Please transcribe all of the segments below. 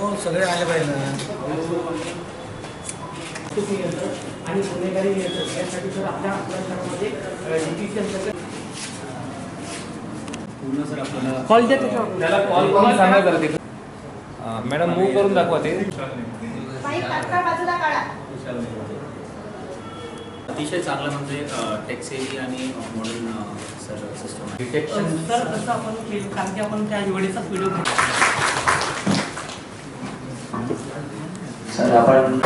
हो सगळे आले पाहिजे ना. आणि गुन्हेगारी नियंत्रण यासाठी जर आपल्या आपल्या शहरामध्ये डीपीसी अंतर्गत पूर्ण सर आपल्याला कॉल द्या त्याच्यावर. त्याला कॉल करून सांगा जरा ते मॅडम मूव करून दाखवा ते. बाई तात्काळ बाजूला काढा. अतिशय चांगलं म्हणजे टेक्सेली आणि मॉडर्न सर सिस्टम आहे. डिटेक्शन सर तसं आपण केलं कारण की आपण त्या वेळेचाच व्हिडिओ सर आपण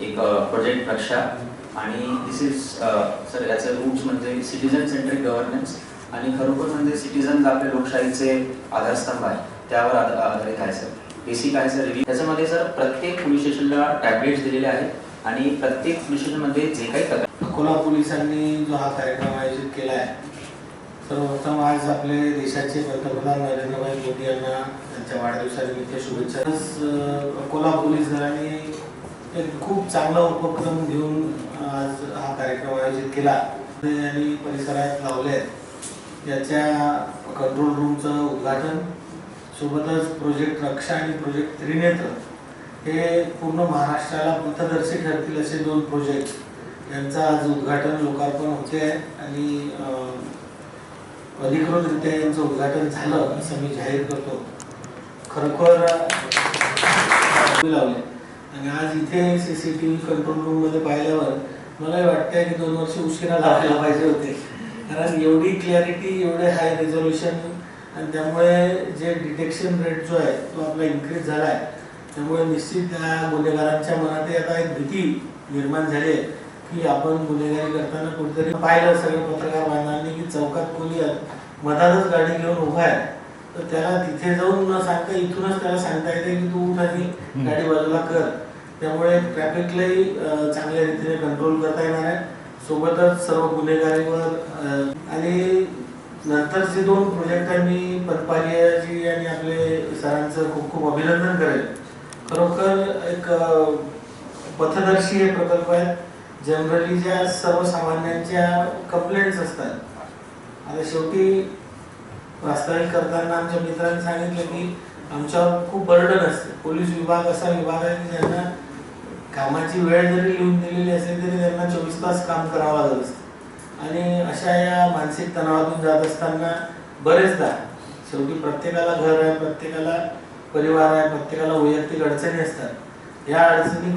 एक प्रोजेक्ट रक्षा आणि दिस इज सर याचे रूट्स म्हणजे सिटीजन सेंट्रिक गव्हर्नन्स आणि खरोखर म्हणजे सिटीजन आपले लोकशाहीचे आधारस्तंभ आहे त्यावर आध- आधारित आहे सर. बेसिक आहे सर रिव्ह्यू त्याच्यामध्ये सर प्रत्येक पोलीस स्टेशनला टॅबलेट्स दिलेले आहेत आणि प्रत्येक पोलीस स्टेशनमध्ये जे काही अकोला पोलिसांनी जो हा कार्यक्रम आयोजित केला आहे सर्वप्रथम आज आपले देशाचे पंतप्रधान नरेंद्रभाई मोदी यांना त्यांच्या वाढदिवसानिमित्त शुभेच्छा. अकोला पोलीस दलाने एक खूप चांगला उपक्रम घेऊन आज हा कार्यक्रम आयोजित केला. आणि परिसरात लावले आहेत. याच्या कंट्रोल रूमचं उद्घाटन सोबतच प्रोजेक्ट रक्षा आणि प्रोजेक्ट त्रिनेत्र हे पूर्ण महाराष्ट्राला पथदर्शी ठरतील असे दोन प्रोजेक्ट यांचं आज उद्घाटन लोकार्पण होते आहे. आणि अधिकृतरित्या यांचं उद्घाटन झालं असं मी जाहीर करतो. खरोखर लावले. आणि आज इथे C C T V control रूममध्ये पाहिल्यावर मलाही वाटतंय की दोन वर्ष उशिरा लावायला पाहिजे होते. कारण एवढी क्लॅरिटी एवढे हाय रेझोल्युशन आणि त्यामुळे जे डिटेक्शन रेट जो आहे तो आपला इन्क्रीज झाला आहे त्यामुळे निश्चित त्या गुन्हेगारांच्या मनात आता एक भीती निर्माण झाली आहे. की आपण गुन्हेगारी करताना कुठेतरी पाहिलं सगळे पत्रकार बांधवांनी की चौकात कोणी मधातच गाडी घेऊन उभा आहे तर त्याला तिथे जाऊन न सांगता इथूनच त्याला सांगता येते की तू उठ आणि गाडी बाजूला कर. त्यामुळे ट्रॅफिकलाही चांगल्या रीतीने कंट्रोल करता येणार आहे. सोबतच सर्व गुन्हेगारीवर आणि नंतर जे दोन प्रोजेक्ट आहे मी पदपालियाजी आणि आपले सरांचं खूप खूप अभिनंदन करेल. खरोखर एक पथदर्शी हे प्रकल्प आहेत. जनरली ज्या सर्वसामान्यांच्या कंप्लेंट्स असतात. आता शेवटी वास्तविक करताना आमच्या मित्रांनी सांगितलं की आमच्यावर खूप बर्डन असते. पोलीस विभाग असा विभाग आहे की ज्यांना कामाची वेळ जरी लिहून दिलेली असेल तरी त्यांना चोवीस तास काम करावं लागत असतं. आणि अशा या मानसिक तणावातून जात असताना बरेचदा शेवटी प्रत्येकाला घर आहे प्रत्येकाला परिवार आहे प्रत्येकाला वैयक्तिक अडचणी असतात. या अडचणी